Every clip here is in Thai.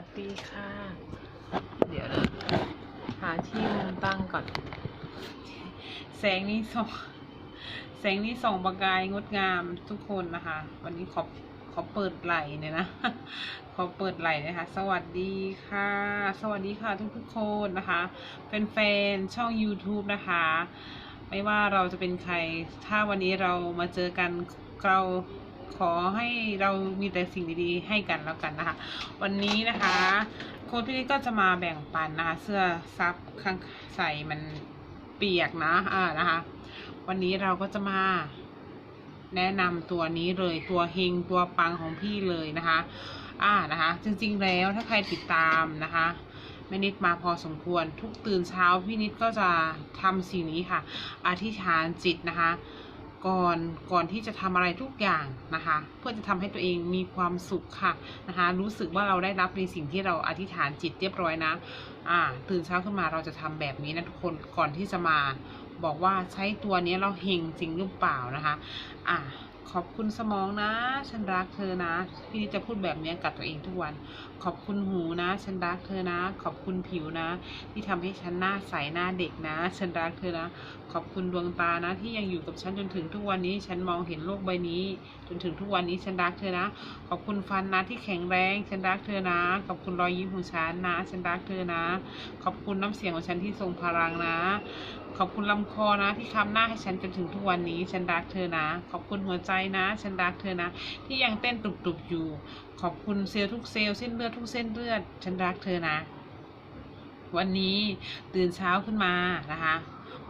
วัสดีค่ะ เดี๋ยวนะหาที่มุมตั้งก่อน แสงนี้ส่องแสงนี้ส่องประกายงดงามทุกคนนะคะ วันนี้ขอขอเปิดไหลเนี่ยนะ ขอเปิดไหลนะคะ สวัสดีค่ะ สวัสดีค่ะทุกทุกคนนะคะเป็นแฟนๆช่อง YouTube นะคะ ไม่ว่าเราจะเป็นใคร ถ้าวันนี้เรามาเจอกันเรา ขอให้เรามีแต่สิ่งดีๆ ให้กันแล้วกันนะคะ วันนี้นะคะโค้ดพี่ก็จะมาแบ่งปันนะคะเสื้อซับข้างใส่มันเปียกนะอ่านะคะ วันนี้เราก็จะมาแนะนำตัวนี้เลยตัวเฮงตัวปังของพี่เลยนะคะ อ่านะคะ จริงๆแล้วถ้าใครติดตามนะคะแม่นิดมาพอสมควรทุกตื่นเช้าพี่นิดก็จะทำสิ่งนี้ค่ะ อธิษฐานจิตนะคะ ก่อนก่อนที่จะทำอะไรทุกอย่างนะคะ เพื่อจะทำให้ตัวเองมีความสุขค่ะนะคะ รู้สึกว่าเราได้รับในสิ่งที่เราอธิษฐานจิตเรียบร้อยนะอ่าตื่นเช้าขึ้นมาเราจะทำแบบนี้นะทุกคนก่อนที่จะมาบอกว่าใช้ตัวนี้เราเฮงจริงหรือเปล่านะคะ อ่า ขอบคุณสมองนะ ฉันรักเธอนะ พี่นิดจะพูดแบบนี้กับตัวเองทุกวัน ขอบคุณหูนะ ฉันรักเธอนะ ขอบคุณผิวนะ ที่ทำให้ฉันหน้าใสหน้าเด็กนะ ฉันรักเธอนะ ขอบคุณดวงตานะ ที่ยังอยู่กับฉันจนถึงทุกวันนี้ ฉันมองเห็นโลกใบนี้ จนถึงทุกวันนี้ฉันรักเธอนะ ขอบคุณฟันนะที่แข็งแรง ฉันรักเธอนะ ขอบคุณรอยยิ้มของฉันนะ ฉันรักเธอนะ ขอบคุณน้ำเสียงของฉันที่ทรงพลังนะ ขอบคุณลำคอนะ ที่คำหน้าให้ฉันจนถึงทุกวันนี้ ฉันรักเธอนะ ขอบคุณหัวใจนะ ฉันรักเธอนะ ที่ยังเต้นตุบๆอยู่ ขอบคุณเซลล์ทุกเซลล์เส้นเลือดทุกเส้นเลือด ฉันรักเธอนะ วันนี้ตื่นเช้าขึ้นมานะคะ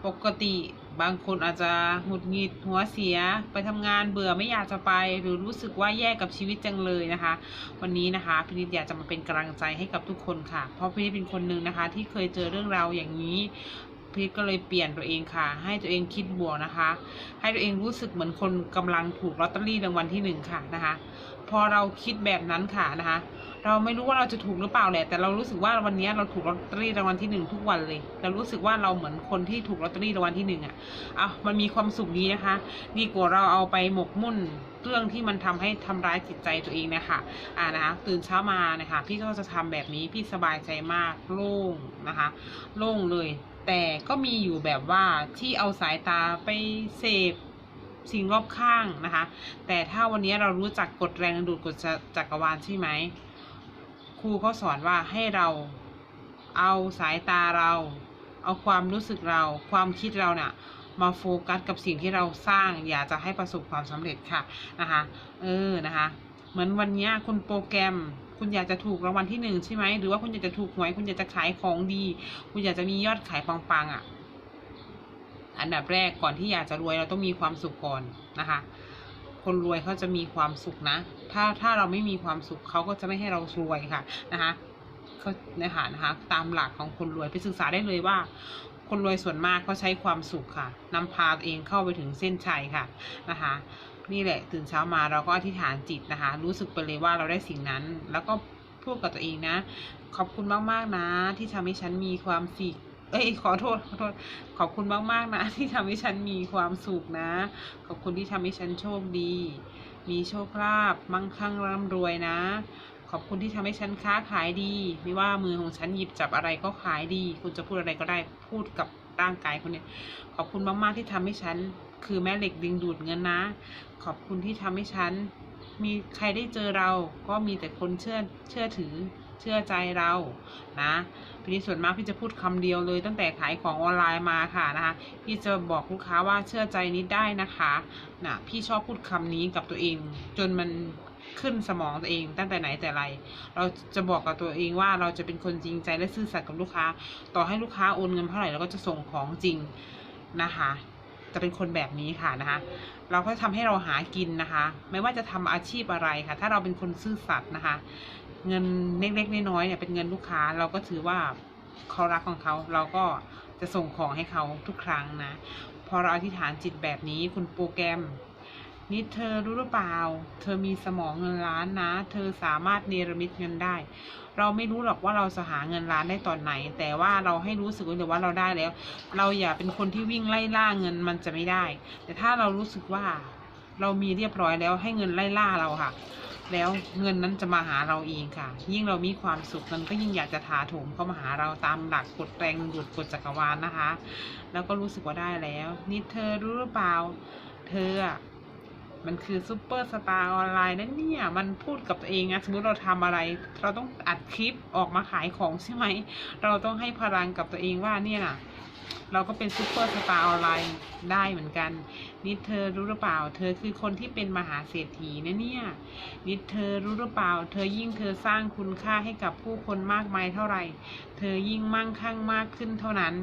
ปกติบางคนอาจจะหงุดหงิดหัวเสียไปทำงานเบื่อไม่อยากจะไป หรือรู้สึกว่าแย่กับชีวิตจังเลยนะคะ วันนี้นะคะพินิจอยากจะมาเป็นกำลังใจให้กับทุกคนค่ะ เพราะพินิจเป็นคนหนึ่งนะคะ ที่เคยเจอเรื่องราวอย่างนี้ พินิจก็เลยเปลี่ยนตัวเองค่ะ ให้ตัวเองคิดบวกนะคะ ให้ตัวเองรู้สึกเหมือนคนกำลังถูกลอตเตอรี่รางวัลที่หนึ่งค่ะนะคะ พอเราคิดแบบนั้นค่ะนะคะ เราไม่รู้ว่าเราจะถูกหรือเปล่าแหละ แต่เรารู้สึกว่าวันนี้เราถูกลอตเตอรี่รางวัลที่หนึ่งทุกวันเลย เรารู้สึกว่าเราเหมือนคนที่ถูกลอตเตอรี่รางวัลที่หนึ่งอะเอามันมีความสุขดีนะคะ ดีกว่าเราเอาไปหมกมุ่นเรื่องที่มันทำให้ทำร้ายจิตใจตัวเองนะคะอ่านะคะตื่นเช้ามานะคะ พี่ก็จะทำแบบนี้พี่สบายใจมากโล่งนะคะ โล่งเลย แต่ก็มีอยู่แบบว่าที่เอาสายตาไปเสพสิ่งรอบข้างนะคะ แต่ถ้าวันนี้เรารู้จักกฎแรงดึงดูดกฎจักรวาลใช่ไหมครูเขาสอนว่าให้เราเอาสายตาเรา เอาความรู้สึกเรา ความคิดเราเนี่ยมาโฟกัสกับสิ่งที่เราสร้าง อยากจะให้ประสบความสำเร็จค่ะนะคะ เออนะคะ เหมือนวันนี้คุณโปรแกรม คุณอยากจะถูกรางวัลที่หนึ่งใช่ไหมหรือว่าคุณอยากจะถูกหวยคุณอยากจะขายของดี คุณอยากจะมียอดขายปังๆอะ อันดับแรกก่อนที่อยากจะรวยเราต้องมีความสุขก่อนนะคะ คนรวยเขาจะมีความสุขนะ ถ้าถ้าเราไม่มีความสุขเขาก็จะไม่ให้เรารวยค่ะนะคะเขานะคะนะคะ ตามหลักของคนรวยไปศึกษาได้เลยว่า คนรวยส่วนมากเขาใช้ความสุขค่ะนำพาตัวเองเข้าไปถึงเส้นชัยค่ะนะคะ นี่แหละตื่นเช้ามาเราก็อธิษฐานจิตนะคะ รู้สึกไปเลยว่าเราได้สิ่งนั้น แล้วก็พูดกับตัวเองนะ ขอบคุณมากๆนะ ที่ทำให้ฉันมีความสุขเอ้ยขอโทษขอโทษขอบคุณมากๆนะ ที่ทำให้ฉันมีความสุขนะ ขอบคุณที่ทำให้ฉันโชคดี มีโชคลาภมั่งคั่งร่ำรวยนะ ขอบคุณที่ทำให้ฉันค้าขายดี ไม่ว่ามือของฉันหยิบจับอะไรก็ขายดี คุณจะพูดอะไรก็ได้พูดกับร่างกายคุณเนี่ยขอบคุณมากๆที่ทำให้ฉัน คือแม่เหล็กดึงดูดเงินนะ ขอบคุณที่ทำให้ฉัน มีใครได้เจอเราก็มีแต่คนเชื่อเชื่อถือเชื่อใจเรา นะพี่นี่ส่วนมากพี่จะพูดคำเดียวเลยตั้งแต่ขายของออนไลน์มาค่ะนะคะ พี่จะบอกลูกค้าว่าเชื่อใจนิดได้นะคะนะพี่ชอบพูดคำนี้กับตัวเอง จนมันขึ้นสมองตัวเองตั้งแต่ไหนแต่ไร เราจะบอกกับตัวเองว่าเราจะเป็นคนจริงใจและซื่อสัตย์กับลูกค้า ต่อให้ลูกค้าโอนเงินเท่าไหร่เราก็จะส่งของจริงนะคะ จะเป็นคนแบบนี้ค่ะนะคะ เราก็ทำให้เราหากินนะคะ ไม่ว่าจะทำอาชีพอะไรค่ะ ถ้าเราเป็นคนซื่อสัตย์นะคะ เงินเล็กๆน้อยๆเนี่ยเป็นเงินลูกค้า เราก็ถือว่าเขารักของเขาเราก็จะส่งของให้เขาทุกครั้งนะ พอเราอธิษฐานจิตแบบนี้คุณโปรแกรมนี่เธอรู้หรือเปล่า เธอมีสมองเงินล้านนะ เธอสามารถเนรมิตเงินได้ เราไม่รู้หรอกว่าเราจะหาเงินล้านได้ตอนไหน แต่ว่าเราให้รู้สึกเลยว่าเราได้แล้ว เราอย่าเป็นคนที่วิ่งไล่ล่าเงินมันจะไม่ได้ แต่ถ้าเรารู้สึกว่าเรามีเรียบร้อยแล้วให้เงินไล่ล่าเราค่ะ แล้วเงินนั้นจะมาหาเราเองค่ะ ยิ่งเรามีความสุขเงินก็ยิ่งอยากจะถาโถมเข้ามาหาเราตามหลักกฎแรงดึงดูดกฎจักรวาลนะคะ แล้วก็รู้สึกว่าได้แล้ว นี่เธอรู้หรือเปล่า เธออะ มันคือซูเปอร์สตาร์ออนไลน์นั่นเนี่ย มันพูดกับตัวเองนะ สมมติเราทำอะไร เราต้องอัดคลิปออกมาขายของใช่ไหม เราต้องให้พลังกับตัวเองว่าเนี่ยนะเราก็เป็นซูเปอร์สตาร์ออนไลน์ได้เหมือนกันนี่เธอรู้หรือเปล่า เธอคือคนที่เป็นมหาเศรษฐีนะเนี่ยนี่เธอรู้หรือเปล่า เธอยิ่งเธอสร้างคุณค่าให้กับผู้คนมากมายเท่าไหร่ เธอยิ่งมั่งคั่งมากขึ้นเท่านั้น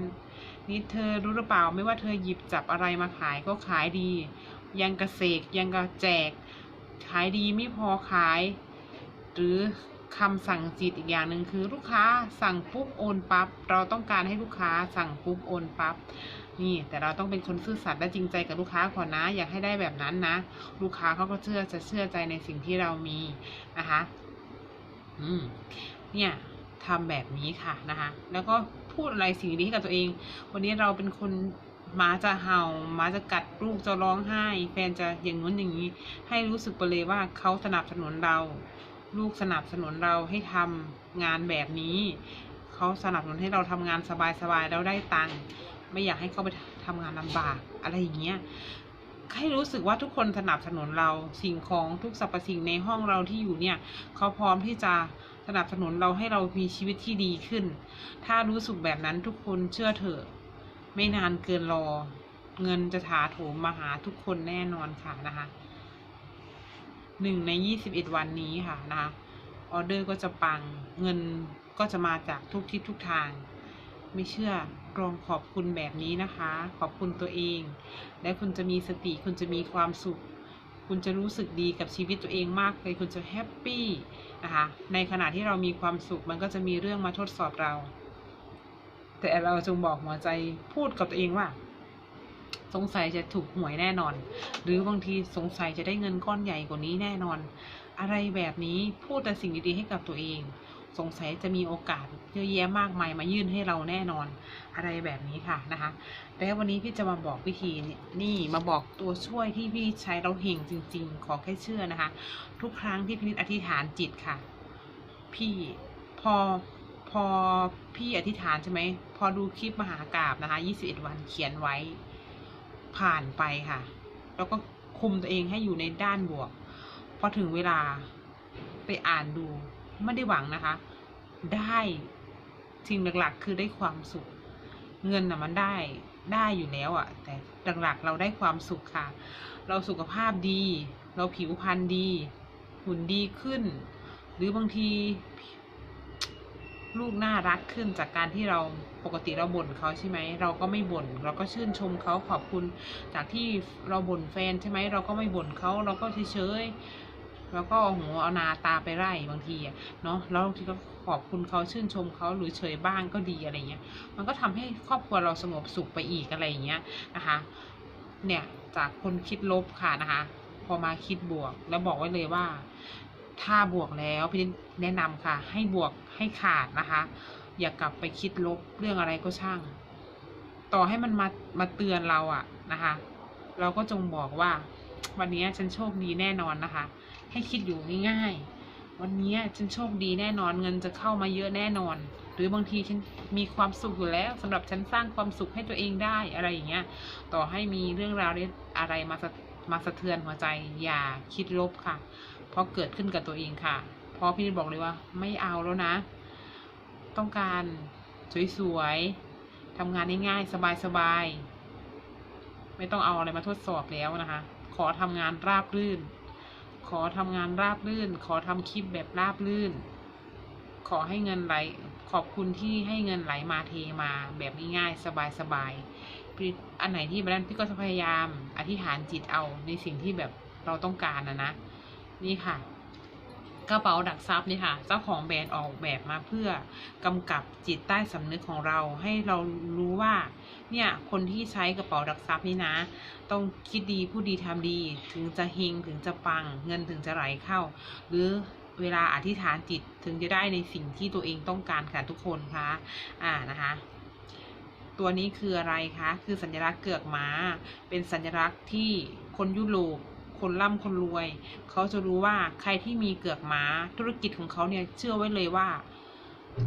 นี่เธอรู้หรือเปล่า ไม่ว่าเธอหยิบจับอะไรมาขายก็ขายดี ยังกระเสกยังกระแจก ขายดีไม่พอขาย หรือคำสั่งจิตอีกอย่างหนึ่งคือลูกค้าสั่งปุ๊บโอนปับ๊บเราต้องการให้ลูกค้าสั่งปุ๊บโอนปับ๊บนี่แต่เราต้องเป็นคนซื่อสัตย์และจริงใจกับลูกค้าก่อนนะ อยากให้ได้แบบนั้นนะ ลูกค้าเขาก็เชื่อจะเชื่อใจในสิ่งที่เรามีนะคะ อืม เนี่ยทำแบบนี้ค่ะนะคะ แล้วก็พูดอะไรสิ่งดีให้กับตัวเอง วันนี้เราเป็นคน หมาจะเห่าหมาจะกัดลูกจะร้องไห้ แฟนจะอย่างนู้นอย่างนี้ ให้รู้สึกไปเลยว่าเขาสนับสนุนเรา ลูกสนับสนุนเราให้ทำงานแบบนี้ เขาสนับสนุนให้เราทำงานสบายๆแล้วได้ตังค์ไม่อยากให้เขาไปทำงานลำบากอะไรอย่างเงี้ยให้รู้สึกว่าทุกคนสนับสนุนเราสิ่งของทุกสรรพสิ่งในห้องเราที่อยู่เนี่ย เขาพร้อมที่จะสนับสนุนเราให้เรามีชีวิตที่ดีขึ้น ถ้ารู้สึกแบบนั้นทุกคนเชื่อเถอะ ไม่นานเกินรอ เงินจะถาโถมมาหาทุกคนแน่นอนค่ะนะคะหนึ่งในยี่สิบเอ็ดวันนี้ค่ะนะคะออเดอร์ก็จะปังเงินก็จะมาจากทุกทิศทุกทาง ไม่เชื่อลองขอบคุณแบบนี้นะคะ ขอบคุณตัวเอง และคุณจะมีสติคุณจะมีความสุข คุณจะรู้สึกดีกับชีวิตตัวเองมากเลยคุณจะแฮปปี้นะคะในขณะที่เรามีความสุขมันก็จะมีเรื่องมาทดสอบเรา แต่เราจงบอกหัวใจพูดกับตัวเองว่า สงสัยจะถูกหวยแน่นอน หรือบางทีสงสัยจะได้เงินก้อนใหญ่กว่านี้แน่นอน อะไรแบบนี้พูดแต่สิ่งดีๆให้กับตัวเอง สงสัยจะมีโอกาสเยอะแยะมากมายมายื่นให้เราแน่นอนอะไรแบบนี้ค่ะนะคะแล้ววันนี้พี่จะมาบอกวิธีนี่มาบอกตัวช่วยที่พี่ใช้เราเฮงจริง ๆ ขอแค่เชื่อนะคะ ทุกครั้งที่พี่นิดอธิษฐานจิตค่ะ พี่พอ พอพี่อธิษฐานใช่ไหม พอดูคลิปมหากราบนะคะ21วันเขียนไว้ผ่านไปค่ะ แล้วก็คุมตัวเองให้อยู่ในด้านบวก พอถึงเวลาไปอ่านดูไม่ได้หวังนะคะ ได้สิ่งหลักๆ คือได้ความสุข เงินน่ะมันได้ได้อยู่แล้วอะ่ะ แต่หลักๆเราได้ความสุขค่ะ เราสุขภาพดี เราผิวพรรณดี หุ่นดีขึ้น หรือบางที ลูกน่ารักขึ้นจากการที่เราปกติเราบ่นเขาใช่ไหมเราก็ไม่บ่นเราก็ชื่นชมเขาขอบคุณจากที่เราบ่นแฟนใช่ไหมเราก็ไม่บ่นเขาเราก็เฉยๆแล้วก็เอาหัวเอานาตาไปไล่บางทีอะเนาะแล้วบางทีก็ขอบคุณเขาชื่นชมเขาหรือเฉยบ้างก็ดีอะไรเงี้ย มันก็ทำให้ครอบครัวเราสงบสุขไปอีกอะไรเงี้ยนะคะ เนี่ยจากคนคิดลบค่ะนะคะ พอมาคิดบวกแล้วบอกไว้เลยว่า ถ้าบวกแล้วพี่แนะนำค่ะ ให้บวกให้ขาดนะคะ อย่ากลับไปคิดลบเรื่องอะไรก็ช่าง ต่อให้มันมามาเตือนเราอะนะคะ เราก็จงบอกว่า วันนี้ฉันโชคดีแน่นอนนะคะ ให้คิดอยู่ง่ายๆวันนี้ฉันโชคดีแน่นอนเงินจะเข้ามาเยอะแน่นอน หรือบางทีฉันมีความสุขอยู่แล้วสำหรับฉันสร้างความสุขให้ตัวเองได้อะไรอย่างเงี้ย ต่อให้มีเรื่องราวอะไรมามาสะเทือนหัวใจ อย่าคิดลบค่ะ เพราะเกิดขึ้นกับตัวเองค่ะ เพราะพี่บอกเลยว่า ไม่เอาแล้วนะ ต้องการสวยๆทำงานง่ายๆสบายๆ ไม่ต้องเอาอะไรมาทดสอบแล้วนะคะ ขอทำงานราบรื่น ขอทำงานราบรื่น ขอทำคลิปแบบราบรื่น ขอให้เงินไหล ขอบคุณที่ให้เงินไหลมาเทมาแบบง่ายๆสบายๆอันไหนที่แบบนั้นพี่ก็จะพยายามอธิษฐานจิตเอาในสิ่งที่แบบเราต้องการนะนะ นี่ค่ะ กระเป๋าดักทรัพย์นี่ค่ะ เจ้าของแบรนด์ออกแบบมาเพื่อกำกับจิตใต้สำนึกของเราให้เรารู้ว่า เนี่ย คนที่ใช้กระเป๋าดักทรัพย์นี่นะ ต้องคิดดีพูดดีทำดี ถึงจะเฮงถึงจะปัง เงินถึงจะไหลเข้า หรือเวลาอธิษฐานจิตถึงจะได้ในสิ่งที่ตัวเองต้องการค่ะทุกคนคะอ่านะคะ ตัวนี้คืออะไรคะ คือสัญลักษณ์เกือกม้า เป็นสัญลักษณ์ที่คนยุโรป คนร่ำคนรวย เขาจะรู้ว่าใครที่มีเกือกม้าธุรกิจของเขาเนี่ยเชื่อไว้เลยว่า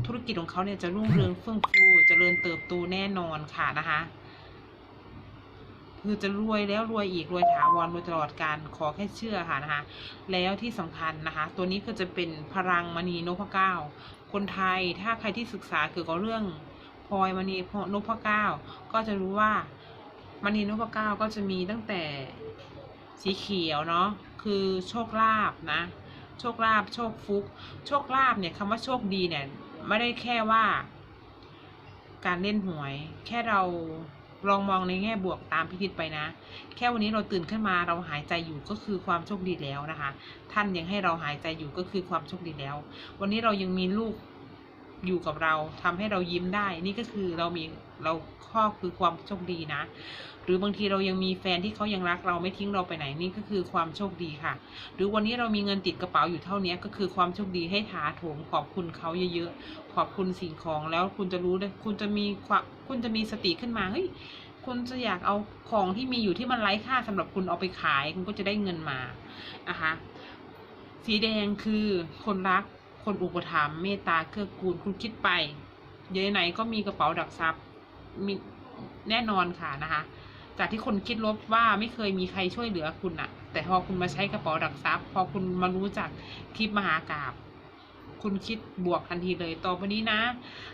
ธุรกิจของเขาเนี่ยจะรุ่งเรืองเฟื่องฟูเจริญเติบโตแน่นอนค่ะนะคะคือจะรวยแล้วรวยอีกรวยถาวรรวยตลอดการขอแค่เชื่อค่ะนะคะ แล้วที่สำคัญนะคะ ตัวนี้ก็จะเป็นพลังมณีนพเก้าคนไทยถ้าใครที่ศึกษาเกี่ยวกับเรื่องพลอยมณีนพเก้าก็จะรู้ว่ามณีนพเก้าก็จะมีตั้งแต่ สีเขียวเนาะคือโชคลาภนะ โชคลาภโชคฟุก โชคลาภเนี่ยคำว่าโชคดีเนี่ยไม่ได้แค่ว่า การเล่นหวย แค่เราลองมองในแง่บวกตามพิคิดไปนะ แค่วันนี้เราตื่นขึ้นมาเราหายใจอยู่ก็คือความโชคดีแล้วนะคะ ท่านยังให้เราหายใจอยู่ก็คือความโชคดีแล้ว วันนี้เรายังมีลูกอยู่กับเราทำให้เรายิ้มได้ นี่ก็คือเรามีเราข้อคือความโชคดีนะ หรือบางทีเรายังมีแฟนที่เขายังรักเราไม่ทิ้งเราไปไหนนี่ก็คือความโชคดีค่ะ หรือวันนี้เรามีเงินติดกระเป๋าอยู่เท่านี้ก็คือความโชคดีให้ถาโถมขอบคุณเขาเยอะๆขอบคุณสิ่งของแล้วคุณจะรู้เลยคุณจะมีความคุณจะมีสติขึ้นมาเฮ้ยคุณจะอยากเอาของที่มีอยู่ที่มันไร้ค่าสำหรับคุณเอาไปขาย คุณก็จะได้เงินมานะคะสีแดงคือคนรักคนอุปถัมภ์เมตตาเกื้อกูลคุณคิดไปเดี๋ยวไหนก็มีกระเป๋าดักทรัพย์มีแน่นอนค่ะนะคะ จากที่คนคิดลบว่าไม่เคยมีใครช่วยเหลือคุณอะแต่พอคุณมาใช้กระเป๋าดักทรัพย์พอคุณมารู้จักคลิปมหากราบคุณคิดบวกทันทีเลยต่อไปนี้นะ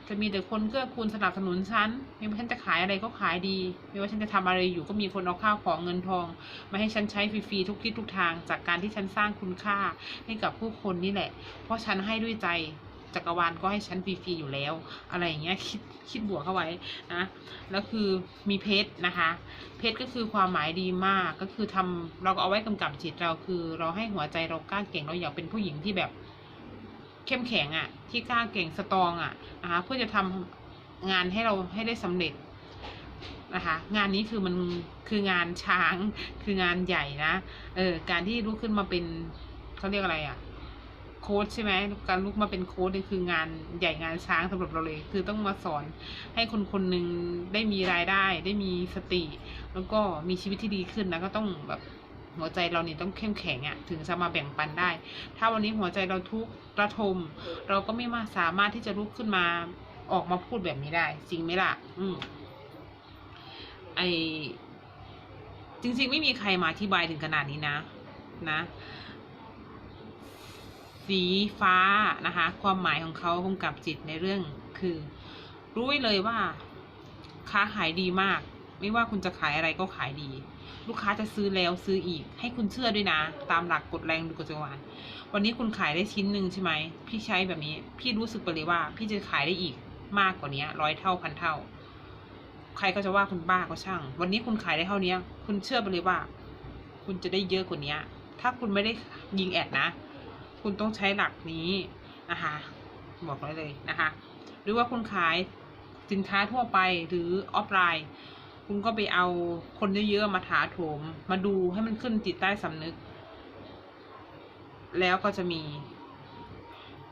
จะมีแต่คนเกื้อกูลสนับสนุนฉันไม่ว่าฉันจะขายอะไรก็ขายดี ไม่ว่าฉันจะทำอะไรอยู่ก็มีคนเอาข้าวของเงินทอง มาให้ฉันใช้ฟรีๆทุกทิศทุกทาง จากการที่ฉันสร้างคุณค่าให้กับผู้คนนี่แหละ เพราะฉันให้ด้วยใจ จักรวาลก็ให้ฉันฟรีๆอยู่แล้ว อะไรอย่างเงี้ยคิดคิดบวกเข้าไว้นะแล้วคือมีเพชรนะคะ เพชรก็คือความหมายดีมากก็คือทำเราก็เอาไว้กำกับจิตเราคือ เราให้หัวใจเรากล้าเก่งเราอยากเป็นผู้หญิงที่แบบ เข้มแข็งอะ่ะ ที่กล้าเก่งสตรองอะ่ะนะคะเพื่อจะทำงานให้เราให้ได้สำเร็จนะคะงานนี้คือมันคืองานช้างคืองานใหญ่นะเออการที่ลุกขึ้นมาเป็นเขาเรียกอะไรอะ่ะ โค้ชใช่ไหมการลุกมาเป็นโค้ชนี่คืองานใหญ่งานช้างสำหรับเราเลย คือต้องมาสอนให้คนคนหนึ่งได้มีรายได้ ได้มีสติ แล้วก็มีชีวิตที่ดีขึ้นนะก็ต้องแบบหัวใจเรานี่ต้องเข้มแข็งอะ่ะถึงจะมาแบ่งปันได้ ถ้าวันนี้หัวใจเราทุกข์ระทม เราก็ไม่มาสามารถที่จะลุกขึ้นมาออกมาพูดแบบนี้ได้ จริงไหมล่ะ อืมไอจริง ๆ ไม่มีใครมาอธิบายถึงขนาดนี้นะ นะ สีฟ้านะคะ ความหมายของเขากำกับจิตในเรื่องคือ รู้ไว้เลยว่า ค้าขายดีมาก ไม่ว่าคุณจะขายอะไรก็ขายดี ลูกค้าจะซื้อแล้วซื้ออีก ให้คุณเชื่อด้วยนะ ตามหลักกฎแรงดูกฎจักรวาลวันนี้คุณขายได้ชิ้นหนึ่งใช่ไหมพี่ใช้แบบนี้ พี่รู้สึกไปเลยว่า พี่จะขายได้อีกมากกว่านี้ร้อยเท่าพันเท่า ใครก็จะว่าคุณบ้าก็ช่าง วันนี้คุณขายได้เท่านี้คุณเชื่อไปเลยว่า คุณจะได้เยอะกว่านี้ถ้าคุณไม่ได้ยิงแอดนะ คุณต้องใช้หลักนี้นะคะบอกไว้เลยนะคะ หรือว่าคุณขายสินค้าทั่วไปหรือออฟไลน์ คุณก็ไปเอาคนเยอะๆมาถาโถม มาดูให้มันขึ้นจิตใต้สำนึก แล้วก็จะมี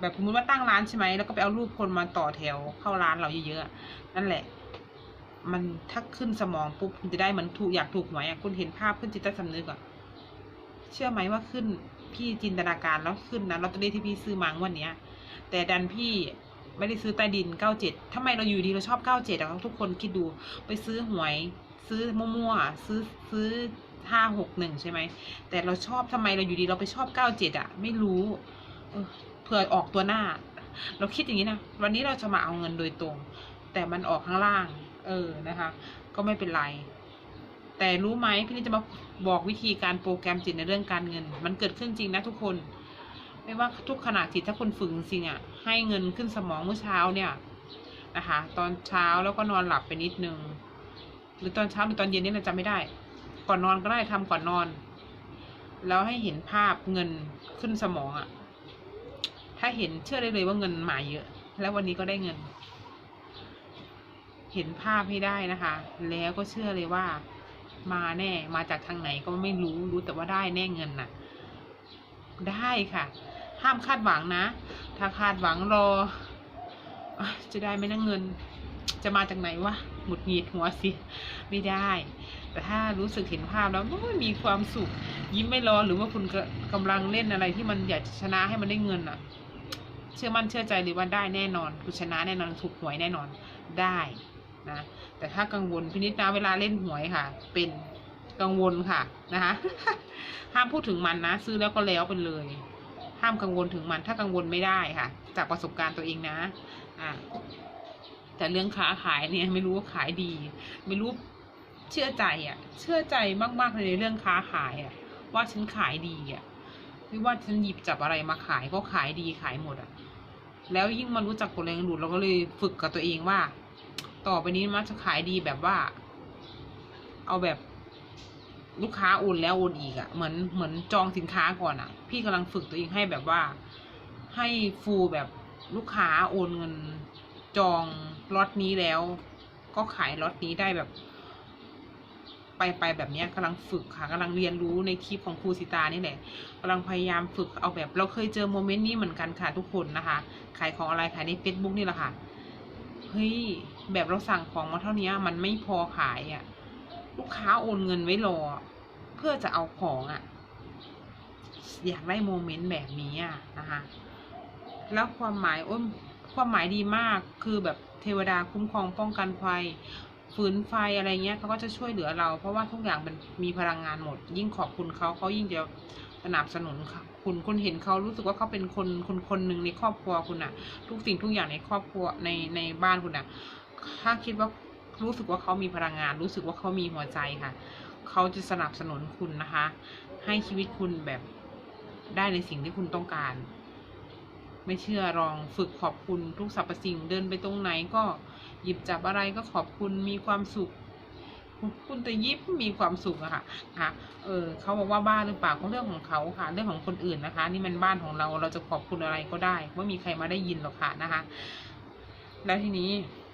แบบสมมติว่าตั้งร้านใช่ไหมแล้วก็ไปเอารูปคนมาต่อแถวเข้าร้านเราเยอะๆนั่นแหละมันถ้าขึ้นสมองปุ๊บคุณจะได้เหมันถูกอยากถูกหวยอะคุณเห็นภาพขึ้นจิตใต้สำนึกอะ เชื่อไหมว่าขึ้น พี่จินตนาการแล้วขึ้นนะลอตเตอรี่ที่พี่ซื้อมาวันเนี้ย แต่ดันพี่ไม่ได้ซื้อใต้ดินเก้าเจ็ดทำไมเราอยู่ดีเราชอบเก้าเจ็ดอะทุกคนคิดดู ไปซื้อหวย ซื้อมั่วๆซื้อซื้อห้าหกหนึ่งใช่ไหม แต่เราชอบทำไมเราอยู่ดีเราไปชอบเก้าเจ็ดอะไม่รู้เออเผื่อออกตัวหน้า เราคิดอย่างนี้นะ วันนี้เราจะมาเอาเงินโดยตรง แต่มันออกข้างล่าง เออนะคะ ก็ไม่เป็นไร แต่รู้ไหมพี่นี่จะมาบอกวิธีการโปรแกรมจิตในเรื่องการเงิน มันเกิดขึ้นจริงนะทุกคน ไม่ว่าทุกขณะจิตถ้าคนฝึกจริงๆอะ ให้เงินขึ้นสมองเมื่อเช้าเนี่ยนะคะ ตอนเช้าแล้วก็นอนหลับไปนิดนึง หรือตอนเช้าหรือตอนเย็นนี่เราจำไม่ได้ ก่อนนอนก็ได้ทำก่อนนอน แล้วให้เห็นภาพเงินขึ้นสมองอะ ถ้าเห็นเชื่อได้เลยว่าเงินมาเยอะ แล้ววันนี้ก็ได้เงิน เห็นภาพให้ได้นะคะ แล้วก็เชื่อเลยว่า มาแน่ มาจากทางไหนก็ไม่รู้รู้แต่ว่าได้แน่เงินน่ะ ได้ค่ะ ห้ามคาดหวังนะ ถ้าคาดหวังรอ จะได้ไหมนะเงิน จะมาจากไหนวะหมุดหงิดหัวสิไม่ได้ แต่ถ้ารู้สึกเห็นภาพแล้วมีความสุข ยิ้มไม่รอหรือว่าคุณกกำลังเล่นอะไรที่มันอยากจะชนะให้มันได้เงินอะ เชื่อมั่นเชื่อใจเลยว่าได้แน่นอนคุณชนะแน่นอนถูกหวยแน่นอนได้ นะ แต่ถ้ากังวลพินิจนะเวลาเล่นหวยค่ะ เป็นกังวลค่ะนะคะห้ามพูดถึงมันนะ ซื้อแล้วก็แล้วไปเลย ห้ามกังวลถึงมันถ้ากังวลไม่ได้ค่ะ จากประสบการณ์ตัวเองนะ อ่าแต่เรื่องค้าขายเนี่ยไม่รู้ว่าขายดี ไม่รู้เชื่อใจอะ เชื่อใจมากๆเลยในเรื่องค้าขายอะ ว่าฉันขายดีอะไม่ว่าฉันหยิบจับอะไรมาขายก็ขายดีขายหมดอะ แล้วยิ่งมารู้จักกฎแรงดูดเราก็เลยฝึกกับตัวเองว่า ต่อไปนี้มันจะขายดีแบบว่า เอาแบบลูกค้าโอนแล้วโอนอีกอะ่ะเหมือนเหมือนจองสินค้าก่อนอะ่ะ พี่กำลังฝึกตัวเองให้แบบว่า ให้ฟูลแบบลูกค้าโอนเงินจองล็อตนี้แล้ว ก็ขายล็อตนี้ได้แบบ ไปไปแบบเนี้ยกำลังฝึกค่ะกำลังเรียนรู้ในคลิปของครูสิตานี่แหละกำลังพยายามฝึกเอาแบบ เราเคยเจอโมเมนต์นี้เหมือนกันค่ะทุกคนนะคะ ขายของอะไรขายใน Facebook นี่แหละค่ะเฮ้ย แบบเราสั่งของมาเท่านี้มันไม่พอขายอะ่ะ ลูกค้าโอนเงินไว้รอ เพื่อจะเอาของอะ่ะ อยากได้โมเมนต์แบบนี้อะนะคะ แล้วความหมายอ้ยความหมายดีมากคือแบบเทวดาคุ้มครองป้องกันภัยฝืนไฟอะไรเงี้ยเขาก็จะช่วยเหลือเรา เพราะว่าทุกอย่างมันมีพลังงานหมด ยิ่งขอบคุณเขาเขายิ่งจะสนับสนุนค่ะคุณคุณเห็นเขารู้สึกว่าเขาเป็นคนคนคนหนึ่งในครอบครัวคุณอะทุกสิ่งทุกอย่างในครอบครัวในในบ้านคุณอะ ถ้าคิดว่ารู้สึกว่าเขามีพลังงาน รู้สึกว่าเขามีหัวใจค่ะ เขาจะสนับสนุนคุณนะคะ ให้ชีวิตคุณแบบได้ในสิ่งที่คุณต้องการ ไม่เชื่อลองฝึกขอบคุณทุกสรรพสิ่งเดินไปตรงไหนก็หยิบจับอะไรก็ขอบคุณมีความสุข คุณแต่ยิ้มมีความสุขอะค่ะค่ะเออเขาบอกว่าบ้านหรือเปล่าก็เรื่องของเขาค่ะ เรื่องของคนอื่นนะคะ นี่มันบ้านของเราเราจะขอบคุณอะไรก็ได้ไม่มีใครมาได้ยินหรอกค่ะนะคะ แล้วทีนี้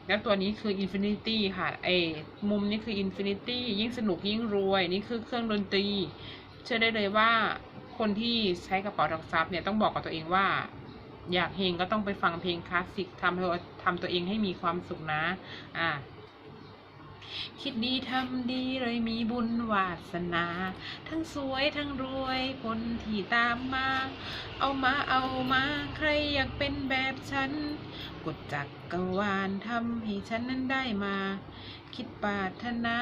แล้วตัวนี้คือ Infinity ค่ะไอมุมนี้คือ Infinity ยิ่งสนุกยิ่งรวย นี่คือเครื่องดนตรี เชื่อได้เลยว่าคนที่ใช้กระเป๋าทรัพย์เนี่ยต้องบอกกับตัวเองว่า อยากเฮงก็ต้องไปฟังเพลงคลาสสิกทำให้ทำตัวเองให้มีความสุขนะ อ่าคิดดีทำดีเลยมีบุญวาสนา ทั้งสวยทั้งรวยคนที่ตามมา เอามาเอามาใครอยากเป็นแบบฉัน กดจักกรวาลทำให้ฉันนั้นได้มา คิดปรารถนา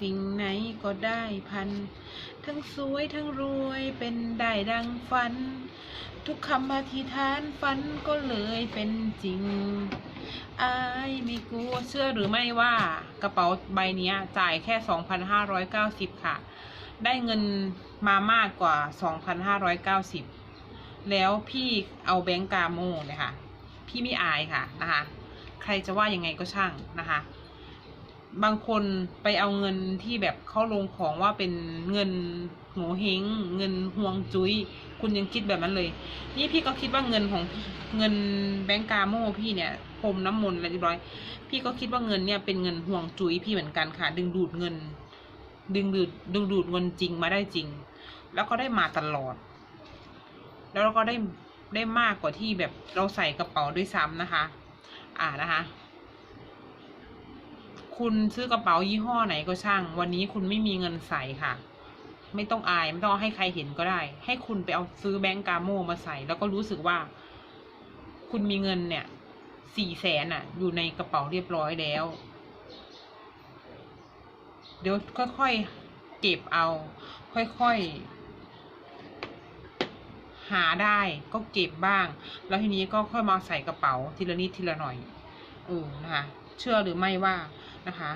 สิ่งไหนก็ได้พัน ทั้งสวยทั้งรวยเป็นได้ดังฝัน ทุกคำอธิษฐานฝันก็เลยเป็นจริงอายไม่กลัวเชื่อหรือไม่ว่ากระเป๋าใบนี้จ่ายแค่ 2,590 ค่ะ ได้เงินมามากกว่า 2,590 แล้วพี่เอาแบงก์กาโมเนี่ยค่ะ พี่ไม่อายค่ะนะคะ ใครจะว่ายังไงก็ช่างนะคะ บางคนไปเอาเงินที่แบบเขาลงของว่าเป็นเงินโหัวเฮงเงินห่วงจุ้ย คุณยังคิดแบบนั้นเลย นี่พี่ก็คิดว่าเงินของเงินแบงก์กาโมพี่เนี่ยพรมน้ำมนต์อะไรเรียบร้อย พี่ก็คิดว่าเงินเนี่ยเป็นเงินห่วงจุ้ยพี่เหมือนกันค่ะ ดึงดูดเงิน ดึงดูดดึงดูดเงินจริงมาได้จริง แล้วก็ได้มาตลอด แล้วเราก็ได้ ได้มากกว่าที่แบบเราใส่กระเป๋าด้วยซ้ำนะคะ อ่านะคะ คุณซื้อกระเป๋ายี่ห้อไหนก็ช่าง วันนี้คุณไม่มีเงินใส่ค่ะ ไม่ต้องอายไม่ต้องให้ใครเห็นก็ได้ ให้คุณไปเอาซื้อแบงก์กาโมมาใส่ แล้วก็รู้สึกว่า คุณมีเงินเนี่ยสี่แสนอะ อยู่ในกระเป๋าเรียบร้อยแล้ว เดี๋ยวค่อยๆเก็บเอา ค่อยๆ หาได้ก็เก็บบ้าง แล้วทีนี้ก็ค่อยมาใส่กระเป๋าทีละนิดทีละหน่อยเออนะคะ เชื่อหรือไม่ว่านะคะ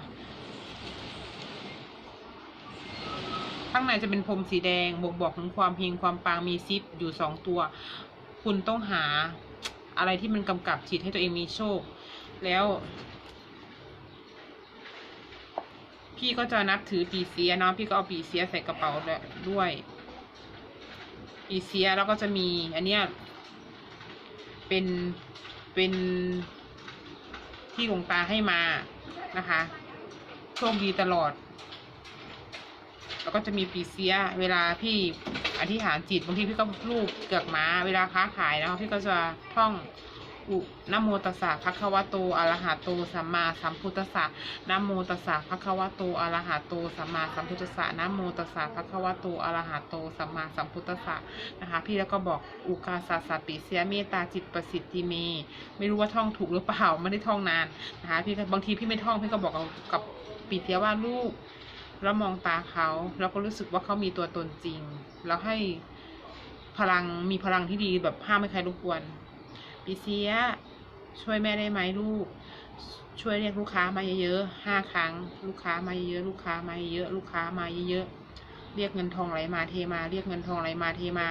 ข้างในจะเป็นพรมสีแดงบ่งบอกถึงความเฮงความปังมีซิปอยู่สองตัว คุณต้องหาอะไรที่มันกำกับจิตให้ตัวเองมีโชค แล้ว พี่ก็จะนับถือปีเสียเนาะพี่ก็เอาปีเสียใส่กระเป๋าด้วย อีเซียแล้วก็จะมี อันเนี้ยเป็นเป็นที่หลวงตาให้มานะคะ โชคดีตลอด แล้วก็จะมีปีเซีย เวลาพี่อธิษฐานจิตบางทีพี่ก็ลูกเกือกม้า เวลาค้าขายนะคะพี่ก็จะท่อง อุนโมตัสสะภะคะวะโตอะระหะโตสัมมาสัมพุทธัสสะนโมตัสสะภะคะวะโตอะระหะโตสัมมาสัมพุทธัสสะนโมตัสสะภะคะวะโตอะระหะโตสัมมาสัมพุทธัสสะนะคะพี่แล้วก็บอกอุกาสาสติเสียเมตตาจิตประสิทธิเม ไม่รู้ว่าท่องถูกหรือเปล่าไม่ได้ท่องนานนะคะพี่บางทีพี่ไม่ท่องพี่ก็บอกกับปีเสียว่าลูกแล้วมองตาเขาแล้วก็รู้สึกว่าเขามีตัวตนจริง แล้วให้พลังมีพลังที่ดีแบบห้ามไม่ใครรบกวน ปีเสีย ช่วยแม่ได้ไหมลูก ช่วยเรียกลูกค้ามาเยอะๆห้าครั้ง ลูกค้ามาเยอะลูกค้ามาเยอะลูกค้ามาเยอะเรียกเงินทองไหลมาเทมา เรียกเงินทองไหลมาเทมา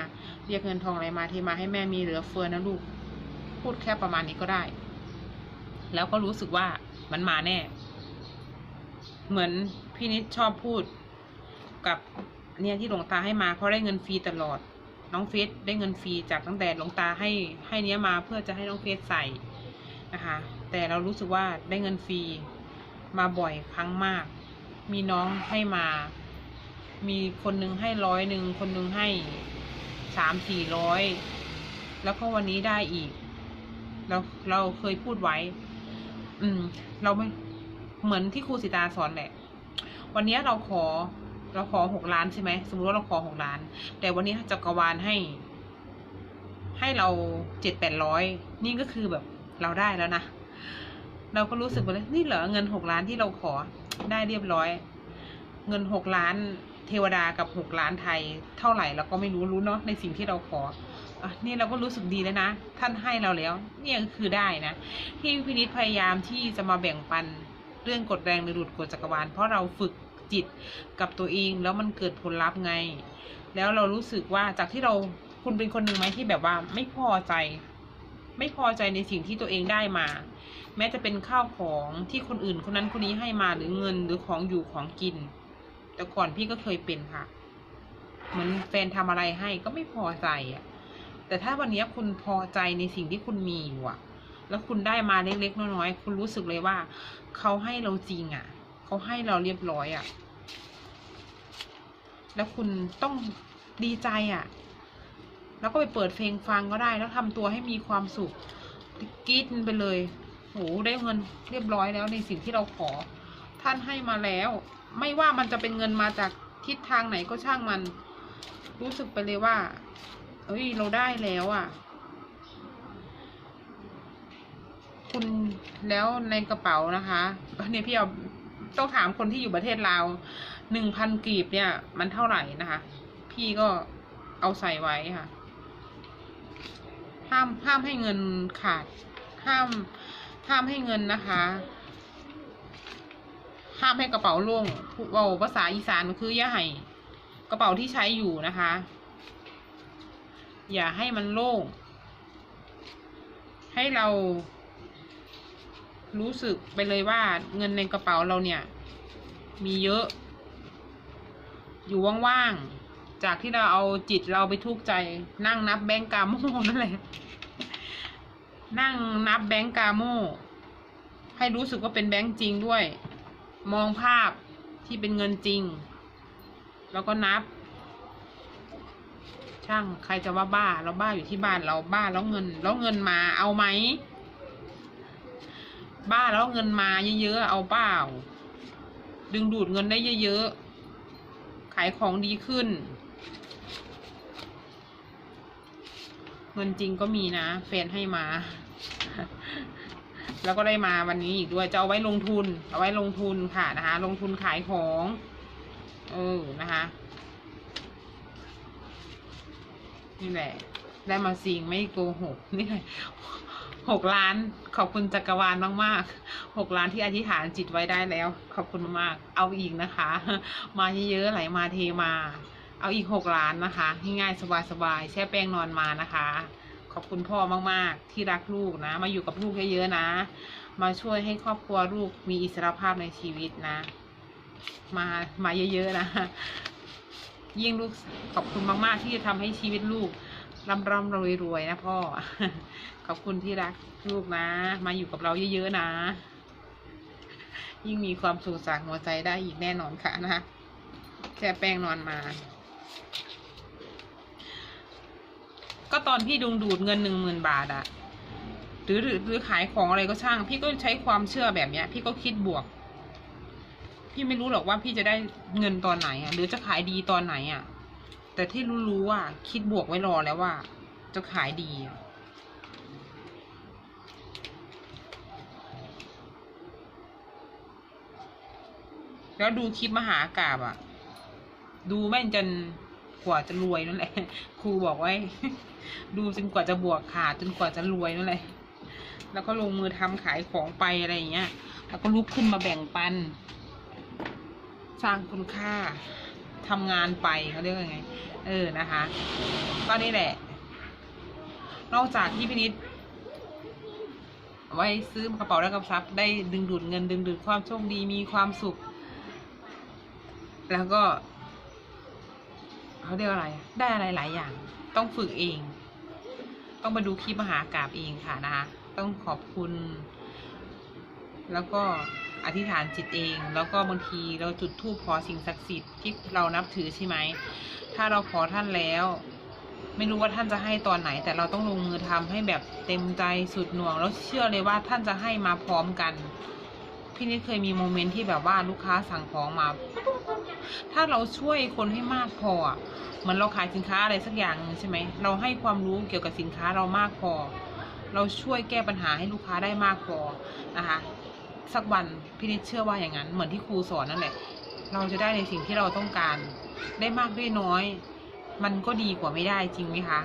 เรียกเงินทองไหลมาเทมาให้แม่มีเหลือเฟือนะลูก พูดแค่ประมาณนี้ก็ได้ แล้วก็รู้สึกว่ามันมาแน่ เหมือนพี่นิดชอบพูดกับเนี่ยที่หลวงตาให้มาเพราะได้เงินฟรีตลอด น้องเฟสได้เงินฟรีจากตั้งแต่หลวงตาให้ให้เนี้ยมาเพื่อจะให้น้องเฟสใส่นะคะ แต่เรารู้สึกว่าได้เงินฟรีมาบ่อยครั้งมาก มีน้องให้มา มีคนหนึงให้ร้อยหนึ่งคนหนึงให้สามสี่ร้อยแล้วก็วันนี้ได้อีก เราเราเคยพูดไว้ อืม เราไม่เหมือนที่ครูสิตาสอนแหละ วันนี้เราขอ เราขอหกล้านใช่ไหมสมมติว่าเราขอหกล้าน แต่วันนี้จักรวาลให้ ให้เราเจ็ดแปดร้อยนี่ก็คือแบบเราได้แล้วนะเราก็รู้สึกว่านี่เหรอเงินหกล้านที่เราขอได้เรียบร้อย เงินหกล้านเทวดากับหกล้านไทยเท่าไหร่เราก็ไม่รู้รู้เนาะในสิ่งที่เราขออะนี่เราก็รู้สึกดีแล้วนะ ท่านให้เราแล้ว เนี่ยก็คือได้นะ ที่พินิจพยายามที่จะมาแบ่งปันเรื่องกฎแรงหรือดูดกฎจักรวาลเพราะเราฝึก จิตกับตัวเอง แล้วมันเกิดผลลัพธ์ไง แล้วเรารู้สึกว่าจากที่เราคุณเป็นคนหนึ่งไหมที่แบบว่าไม่พอใจ ไม่พอใจในสิ่งที่ตัวเองได้มา แม้จะเป็นข้าวของที่คนอื่นคนนั้นคนนี้ให้มาหรือเงินหรือของอยู่ของกิน แต่ก่อนพี่ก็เคยเป็นค่ะเหมือนแฟนทำอะไรให้ก็ไม่พอใจอะ แต่ถ้าวันนี้คุณพอใจในสิ่งที่คุณมีอยู่อะ แล้วคุณได้มาเล็กๆน้อยๆคุณรู้สึกเลยว่า เขาให้เราจริงอะ เขาให้เราเรียบร้อยอะ แล้วคุณต้องดีใจอะ แล้วก็ไปเปิดเพลงฟังก็ได้ แล้วทำตัวให้มีความสุขกีดมันไปเลยโหได้เงินเรียบร้อยแล้วในสิ่งที่เราขอ ท่านให้มาแล้ว ไม่ว่ามันจะเป็นเงินมาจากทิศทางไหนก็ช่างมัน รู้สึกไปเลยว่า เอ้ยเราได้แล้วอะคุณแล้วในกระเป๋านะคะเนี่ยพี่เอา ต้องถามคนที่อยู่ประเทศลาวหนึ่งพันกีบเนี่ย มันเท่าไหร่นะคะ พี่ก็เอาใส่ไว้ค่ะ ห้ามห้ามให้เงินขาด ห้าม ห้ามให้เงินนะคะ ห้ามให้กระเป๋าโล่งว่าภาษาอีสานคืออย่าให้กระเป๋าที่ใช้อยู่นะคะ อย่าให้มันโล่ง ให้เรา รู้สึกไปเลยว่าเงินในกระเป๋าเราเนี่ย มีเยอะ อยู่ว่างๆ จากที่เราเอาจิตเราไปทุกข์ใจ นั่งนับแบงก์กาโม่นั่นแหละ นั่งนับแบงก์กาโม่ให้รู้สึกว่าเป็นแบงก์จริงด้วย มองภาพที่เป็นเงินจริง แล้วก็นับ ช่างใครจะว่าบ้า เราบ้าอยู่ที่บ้านเราบ้าแล้วเงิน แล้วเงินมาเอาไหม บ้าแล้วเงินมาเยอะๆเอาเปล่า ดึงดูดเงินได้เยอะๆ ขายของดีขึ้น เงินจริงก็มีนะแฟนให้มา แล้วก็ได้มาวันนี้อีกด้วยจะเอาไว้ลงทุน เอาไว้ลงทุนค่ะนะคะ ลงทุนขายของ เออนะคะนี่แหละ ได้มาสิงไม่โกหกนี่แหละ หกล้าน ขอบคุณจักรวาลมากๆหกล้านที่อธิษฐานจิตไว้ได้แล้ว ขอบคุณมากๆเอาอีกนะคะ มาเยอะๆไหลมาเทมา เอาอีกหกล้านนะคะง่ายๆสบายๆแช่แป้งนอนมานะคะ ขอบคุณพ่อมากๆ ที่รักลูกนะ มาอยู่กับลูกเยอะๆนะ มาช่วยให้ครอบครัวลูกมีอิสรภาพในชีวิตนะ มามาเยอะๆนะยิ่งลูกขอบคุณมากๆ ที่จะทำให้ชีวิตลูก ร่ำร่ำรวยรวยๆนะพ่อ ขอบคุณที่รักลูกนะ มาอยู่กับเราเยอะๆนะ ยิ่งมีความสุขจากหัวใจได้อีกแน่นอนค่ะนะคะแช่แป้งนอนมา ก็ตอนพี่ดุงดูดเงินหนึ่งหมื่นบาทอะหรือหรือหรือขายของอะไรก็ช่าง พี่ก็ใช้ความเชื่อแบบเนี้ย พี่ก็คิดบวก พี่ไม่รู้หรอกว่าพี่จะได้เงินตอนไหนอะหรือจะขายดีตอนไหนอะ แต่ที่รู้ๆว่าคิดบวกไว้รอแล้วว่า จะขายดีแล้วดูคลิปมหากราบอะ ดูแม่งจนกว่าจะรวยนั่นแหละ ครูบอกไว้ ดูจนกว่าจะบวกขาดจนกว่าจะรวยนั่นแหละ แล้วก็ลงมือทำขายของไปอะไรอย่างเงี้ย แล้วก็ลุกขึ้นมาแบ่งปัน สร้างคุณค่า ทำงานไปเขาเรียกว่าไง เออนะคะก็นี่แหละ นอกจากที่พินิษไว้ซื้อกระเป๋าและกระชับได้ดึงดูดเงินดึงดูดความโชคดีมีความสุข แล้วก็เขาเรียกอะไร ได้อะไรหลายอย่าง ต้องฝึกเอง ต้องมาดูคลิปมหากราบเองค่ะนะคะ ต้องขอบคุณ แล้วก็ อธิษฐานจิตเอง แล้วก็บางทีเราจุดธูปขอสิ่งศักดิ์สิทธิ์ที่เรานับถือใช่ไหม ถ้าเราขอท่านแล้ว ไม่รู้ว่าท่านจะให้ตอนไหน แต่เราต้องลงมือทำให้แบบเต็มใจสุดหน่วง แล้วเชื่อเลยว่าท่านจะให้มาพร้อมกัน พี่นิดเคยมีโมเมนต์ที่แบบว่าลูกค้าสั่งของมา ถ้าเราช่วยคนให้มากพอเหมือนเราขายสินค้าอะไรสักอย่างใช่ไหม เราให้ความรู้เกี่ยวกับสินค้าเรามากพอเราช่วยแก้ปัญหาให้ลูกค้าได้มากพอนะคะ สักวันพี่นิดเชื่อว่าอย่างนั้น เหมือนที่ครูสอนนั่นแหละ เราจะได้ในสิ่งที่เราต้องการ ได้มากได้น้อย มันก็ดีกว่าไม่ได้จริงไหมคะ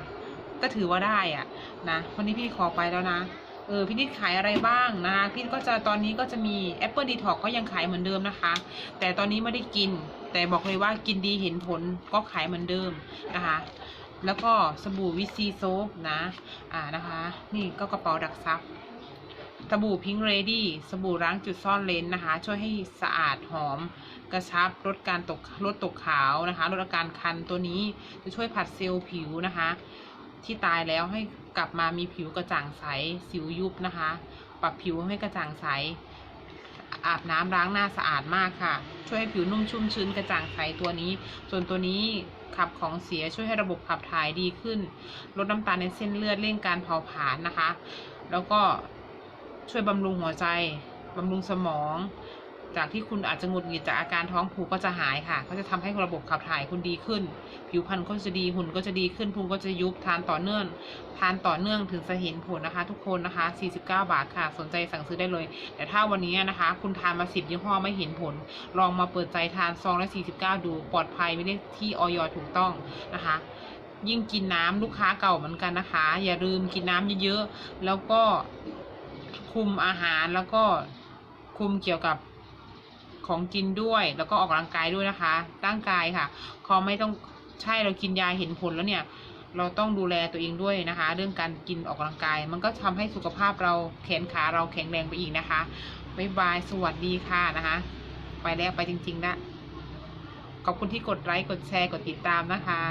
ก็ถือว่าได้อะนะวันนี้พี่ขอไปแล้วนะเออพี่นิดขายอะไรบ้างนะคะพี่ก็จะตอนนี้ก็จะมี Apple Detox ก็ยังขายเหมือนเดิมนะคะ แต่ตอนนี้ไม่ได้กิน แต่บอกเลยว่ากินดีเห็นผลก็ขายเหมือนเดิมนะคะ แล้วก็สบู่วิซีโซฟนะ อ่านะคะ นี่ก็กระเป๋าดักซับ สบู่พิงเรดี้สบู่ล้างจุดซ่อนเลนนะคะ ช่วยให้สะอาดหอม กระชับลดการตกลดตกขาวนะคะลดอาการคันตัวนี้จะช่วยผัดเซลล์ผิวนะคะ ที่ตายแล้วให้กลับมามีผิวกระจ่างใสสิวยุบนะคะ ปรับผิวให้กระจ่างใส อาบน้ำล้างหน้าสะอาดมากค่ะ ช่วยให้ผิวนุ่มชุ่มชื้นกระจ่างใสตัวนี้ ส่วนตัวนี้ขับของเสียช่วยให้ระบบขับถ่ายดีขึ้น ลดน้ำตาลในเส้นเลือดเร่งการเผาผลาญนะคะ แล้วก็ ช่วยบำรุงหัวใจบำรุงสมอง จากที่คุณอาจจะงุดหงิดจากอาการท้องผูกก็จะหายค่ะ ก็จะทำให้ระบบขับถ่ายคุณดีขึ้น ผิวพรรณก็จะดีหุ่นก็จะดีขึ้นพุงก็จะยุบทานต่อเนื่องทานต่อเนื่องถึงจะเห็นผลนะคะ ทุกคนนะคะ 49 บาทค่ะ สนใจสั่งซื้อได้เลย แต่ถ้าวันนี้นะคะ คุณทานมา 10 ยี่ห้อไม่เห็นผล ลองมาเปิดใจทานซองละ 49 ดูปลอดภัยไม่ได้ที่ออยถูกต้องนะคะยิ่งกินน้ำลูกค้าเก่าเหมือนกันนะคะ อย่าลืมกินน้ำเยอะๆ แล้วก็ คุมอาหารแล้วก็คุมเกี่ยวกับของกินด้วย แล้วก็ออกกำลังกายด้วยนะคะ ร่างกายค่ะคอไม่ต้องใช่เรากินยาเห็นผลแล้วเนี่ย เราต้องดูแลตัวเองด้วยนะคะ เรื่องการกินออกกำลังกาย มันก็ทำให้สุขภาพเราแขนขาเราแข็งแรงไปอีกนะคะบ๊ายบายสวัสดีค่ะนะคะ ไปแล้วไปจริงๆนะขอบคุณที่กดไลค์กดแชร์กดติดตามนะคะ